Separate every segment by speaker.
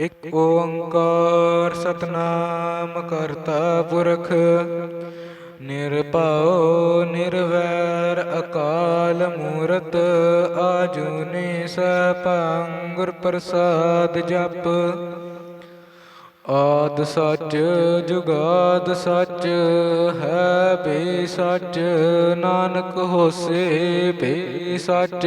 Speaker 1: ਇੱਕ ਓੰਕਾਰ ਸਤਨਾਮ ਕਰਤਾ ਪੁਰਖ, ਨਿਰਭਉ ਨਿਰਵੈਰ ਅਕਾਲ ਮੂਰਤ, ਆਜੂਨੀ ਸਭੰ ਗੁਰ ਪ੍ਰਸਾਦ ਜਪ। ਆਦ ਸੱਚ, ਜੁਗਾਦ ਸੱਚ, ਹੈ ਵੀ ਸੱਚ, ਨਾਨਕ ਹੋਸੇ ਵੀ ਸੱਚ।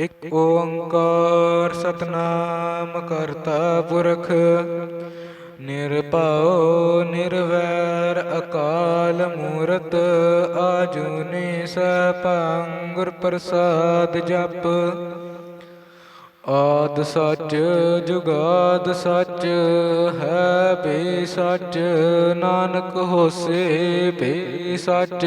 Speaker 1: ਇਕ ਓੰਕਾਰ ਸਤਨਾਮ ਕਰਤਾ ਪੁਰਖ, ਨਿਰਭਉ ਨਿਰਵੈਰ ਅਕਾਲ ਮੂਰਤ, ਆਜੂਨੀ ਸਭੰ ਗੁਰ ਪ੍ਰਸਾਦ ਜਪ। ਆਦ ਸੱਚ, ਜੁਗਾਦ ਸੱਚ, ਹੈ ਵੀ ਸੱਚ, ਨਾਨਕ ਹੋਸੇ ਵੀ ਸੱਚ।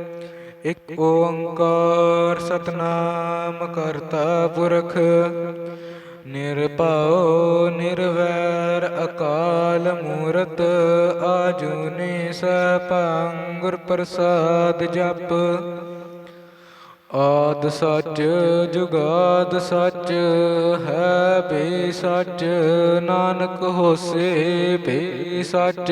Speaker 1: ਇੱਕ ਓੰਕਾਰ ਸਤਨਾਮ ਕਰਤਾ ਪੁਰਖ, ਨਿਰਭਉ ਨਿਰਵੈਰ ਅਕਾਲ ਮੂਰਤ, ਆਜੂਨੀ ਸਭੰ ਗੁਰ ਪ੍ਰਸਾਦ ਜਪ। ਆਦ ਸੱਚ, ਜੁਗਾਦ ਸੱਚ, ਹੈ ਵੀ ਸੱਚ, ਨਾਨਕ ਹੋਸੇ ਵੀ ਸੱਚ।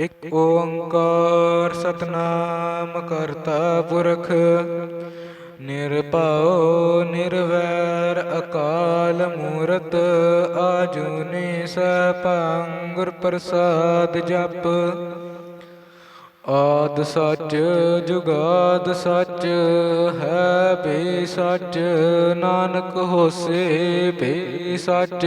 Speaker 1: ਇਕ ਓੰਕਾਰ ਸਤਨਾਮ ਕਰਤਾ ਪੁਰਖ, ਨਿਰਭਉ ਨਿਰਵੈਰ ਅਕਾਲ ਮੂਰਤ, ਆਜੂਨੀ ਸਪੰ ਗੁਰ ਪ੍ਰਸਾਦ ਜਪ। ਆਦ ਸੱਚ, ਜੁਗਾਦ ਸੱਚ, ਹੈ ਭੀ ਸੱਚ, ਨਾਨਕ ਹੋਸੇ ਭੀ ਸੱਚ।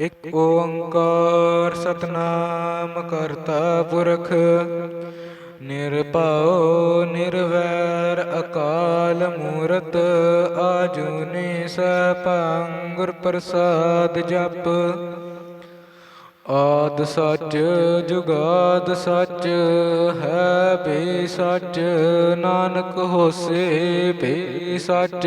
Speaker 1: ਇਕ ਓੰਕਾਰ ਸਤਨਾਮ ਕਰਤਾ ਪੁਰਖ, ਨਿਰਭਉ ਨਿਰਵੈਰ ਅਕਾਲ ਮੂਰਤ, ਆਜੂਨੀ ਸਪੰ ਗੁਰ ਪ੍ਰਸਾਦ ਜਪ। ਆਦ ਸੱਚ, ਜੁਗਾਦ ਸੱਚ, ਹੈ ਭੀ ਸੱਚ, ਨਾਨਕ ਹੋਸੇ ਭੀ ਸੱਚ।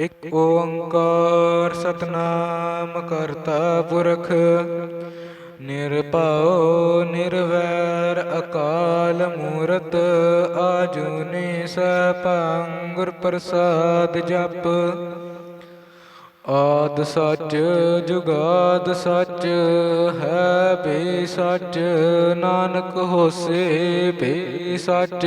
Speaker 1: ਇਕ ਓੰਕਾਰ ਸਤਨਾਮ ਕਰਤਾ ਪੁਰਖ, ਨਿਰਭਉ ਨਿਰਵੈਰ ਅਕਾਲ ਮੂਰਤ, ਆਜੂਨੀ ਸਪੰ ਗੁਰ ਪ੍ਰਸਾਦ ਜਪ। ਆਦ ਸੱਚ, ਜੁਗਾਦ ਸੱਚ, ਹੈ ਭੀ ਸੱਚ, ਨਾਨਕ ਹੋਸੇ ਭੀ ਸੱਚ।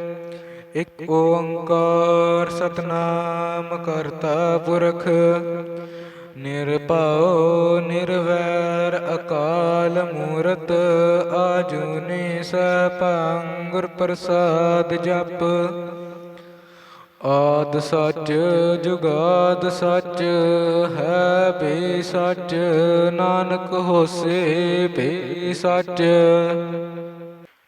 Speaker 1: ਇਕ ਓੰਕਾਰ ਸਤਨਾਮ ਕਰਤਾ ਪੁਰਖ, ਨਿਰਭਉ ਨਿਰਵੈਰ ਅਕਾਲ ਮੂਰਤ, ਆਜੂਨੀ ਸਪੰ ਗੁਰ ਪ੍ਰਸਾਦ ਜਪ। ਆਦ ਸੱਚ, ਜੁਗਾਦ ਸੱਚ, ਹੈ ਭੀ ਸੱਚ, ਨਾਨਕ ਹੋਸੇ ਭੀ ਸੱਚ।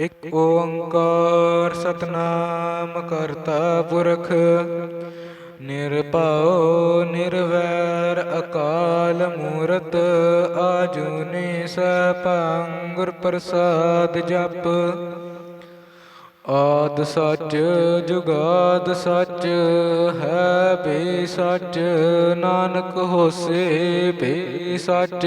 Speaker 1: ਇਕ ਓੰਕਾਰ ਸਤਨਾਮ ਕਰਤਾ ਪੁਰਖ, ਨਿਰਭਉ ਨਿਰਵੈਰ ਅਕਾਲ ਮੂਰਤ, ਆਜੂਨੀ ਸਪੰ ਗੁਰ ਪ੍ਰਸਾਦ ਜਪ। ਆਦ ਸੱਚ, ਜੁਗਾਦ ਸੱਚ, ਹੈ ਵੀ ਸੱਚ, ਨਾਨਕ ਹੋਸੇ ਵੀ ਸੱਚ।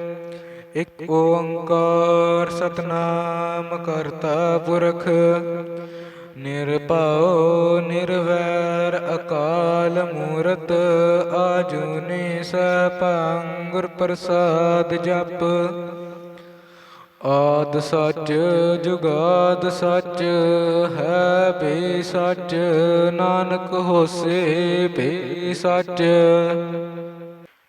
Speaker 1: ਇਕ ਓੰਕਾਰ ਸਤਨਾਮ ਕਰਤਾ ਪੁਰਖ, ਨਿਰਭਉ ਨਿਰਵੈਰ ਅਕਾਲ ਮੂਰਤ, ਆਜੂਨੀ ਸਪੰ ਗੁਰ ਪ੍ਰਸਾਦ ਜਪ। ਆਦ ਸੱਚ, ਜੁਗਾਦ ਸੱਚ, ਹੈ ਵੀ ਸੱਚ, ਨਾਨਕ ਹੋਸੇ ਵੀ ਸੱਚ।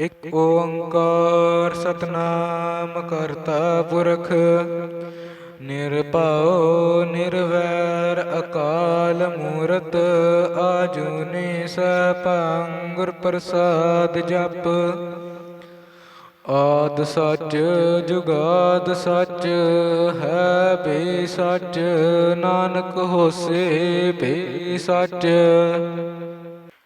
Speaker 1: ਇਕ ਓੰਕਾਰ ਸਤਨਾਮ ਕਰਤਾ ਪੁਰਖ, ਨਿਰਭਉ ਨਿਰਵੈਰ ਅਕਾਲ ਮੂਰਤ, ਆਜੂਨੀ ਸਪੰ ਗੁਰ ਪ੍ਰਸਾਦ ਜਪ। ਆਦ ਸੱਚ, ਜੁਗਾਦ ਸੱਚ, ਹੈ ਵੀ ਸੱਚ, ਨਾਨਕ ਹੋਸੇ ਵੀ ਸੱਚ।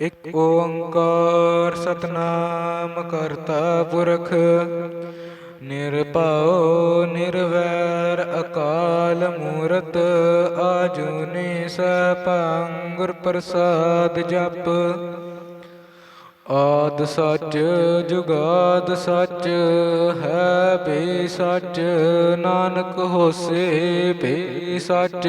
Speaker 1: ਇਕ ਓੰਕਾਰ ਸਤਨਾਮ ਕਰਤਾ ਪੁਰਖ, ਨਿਰਭਉ ਨਿਰਵੈਰ ਅਕਾਲ ਮੂਰਤ, ਆਜੂਨੀ ਸੈਭੰ ਪ੍ਰਸਾਦ ਜਪ। ਆਦ ਸੱਚ, ਜੁਗਾਦ ਸੱਚ, ਹੈ ਭੀ ਸੱਚ, ਨਾਨਕ ਹੋਸੇ ਭੀ ਸੱਚ।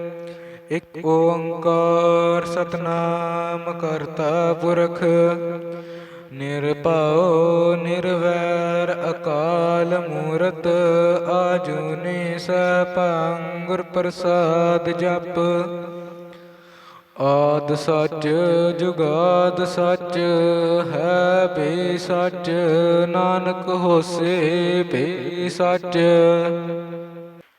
Speaker 1: ਇਕ ਓੰਕਾਰ ਸਤਨਾਮ ਕਰਤਾ ਪੁਰਖ, ਨਿਰਭਉ ਨਿਰਵੈਰ ਅਕਾਲ ਮੂਰਤ, ਆਜੂਨੀ ਸਭੰ ਗੁਰ ਪ੍ਰਸਾਦ ਜਪ। ਆਦ ਸੱਚ, ਜੁਗਾਦ ਸੱਚ, ਹੈ ਭੀ ਸੱਚ, ਨਾਨਕ ਹੋਸੇ ਭੀ ਸੱਚ।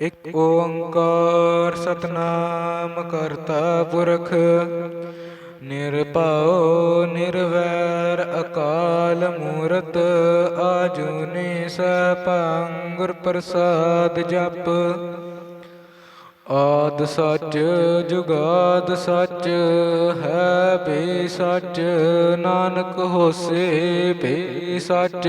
Speaker 1: ਇਕ ਓੰਕਾਰ ਸਤਨਾਮ ਕਰਤਾ ਪੁਰਖ, ਨਿਰਭਉ ਨਿਰਵੈਰ ਅਕਾਲ ਮੂਰਤ, ਆਜੂਨੀ ਸਭੰ ਗੁਰ ਪ੍ਰਸਾਦ ਜਪ। ਆਦ ਸੱਚ, ਜੁਗਾਦ ਸੱਚ, ਹੈ ਭੀ ਸੱਚ ਨਾਨਕ ਹੋਸੇ ਭੀ ਸੱਚ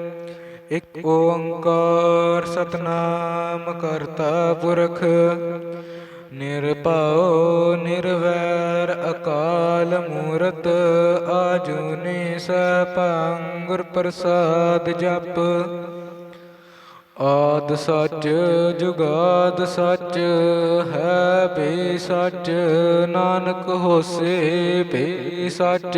Speaker 1: ਇਕ ਓੰਕਾਰ ਸਤਨਾਮ ਕਰਤਾ ਪੁਰਖ, ਨਿਰਭਉ ਨਿਰਵੈਰ ਅਕਾਲ ਮੂਰਤ, ਆਜੂਨੀ ਸਭੰ ਗੁਰ ਪ੍ਰਸਾਦ ਜਪ। ਆਦ ਸੱਚ, ਜੁਗਾਦ ਸੱਚ, ਹੈ ਭੀ ਸੱਚ, ਨਾਨਕ ਹੋਸੇ ਭੀ ਸੱਚ।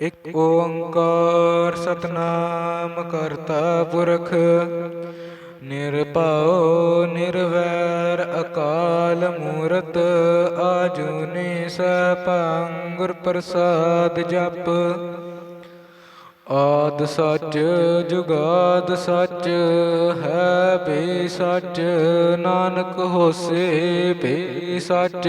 Speaker 1: ਇਕ ਓੰਕਾਰ ਸਤਨਾਮ ਕਰਤਾ ਪੁਰਖ, ਨਿਰਭਉ ਨਿਰਵੈਰ ਅਕਾਲ ਮੂਰਤ, ਆਜੂਨੀ ਸਭੰ ਗੁਰ ਪ੍ਰਸਾਦ ਜਪ। ਆਦ ਸੱਚ, ਜੁਗਾਦ ਸੱਚ, ਹੈ ਵੀ ਸੱਚ ਨਾਨਕ ਹੋਸੇ ਵੀ ਸੱਚ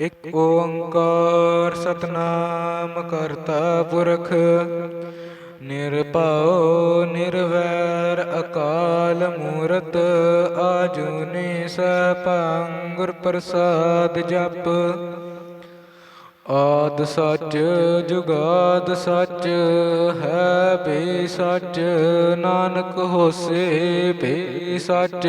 Speaker 1: ਇਕ ਓੰਕਾਰ ਸਤਨਾਮ ਕਰਤਾ ਪੁਰਖ, ਨਿਰਭਉ ਨਿਰਵੈਰ ਅਕਾਲ ਮੂਰਤ, ਆਜੂਨੀ ਸਭੰ ਗੁਰ ਪ੍ਰਸਾਦ ਜਪ। ਆਦ ਸੱਚ, ਜੁਗਾਦ ਸੱਚ, ਹੈ ਵੀ ਸੱਚ, ਨਾਨਕ ਹੋਸੇ ਵੀ ਸੱਚ।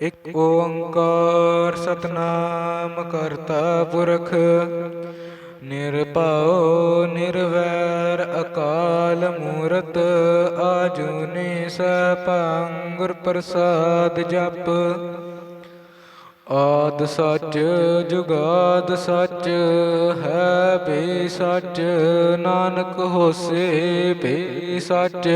Speaker 1: ਇੱਕ ਓੰਕਾਰ ਸਤਨਾਮ ਕਰਤਾ ਪੁਰਖ, ਨਿਰਭਉ ਨਿਰਵੈਰ ਅਕਾਲ ਮੂਰਤ, ਆਜੂਨੀ ਸਭੰ ਗੁਰ ਪ੍ਰਸਾਦ ਜਪ। ਆਦ ਸੱਚ, ਜੁਗਾਦ ਸੱਚ, ਹੈ ਵੀ ਸੱਚ, ਨਾਨਕ ਹੋਸੇ ਵੀ ਸੱਚ।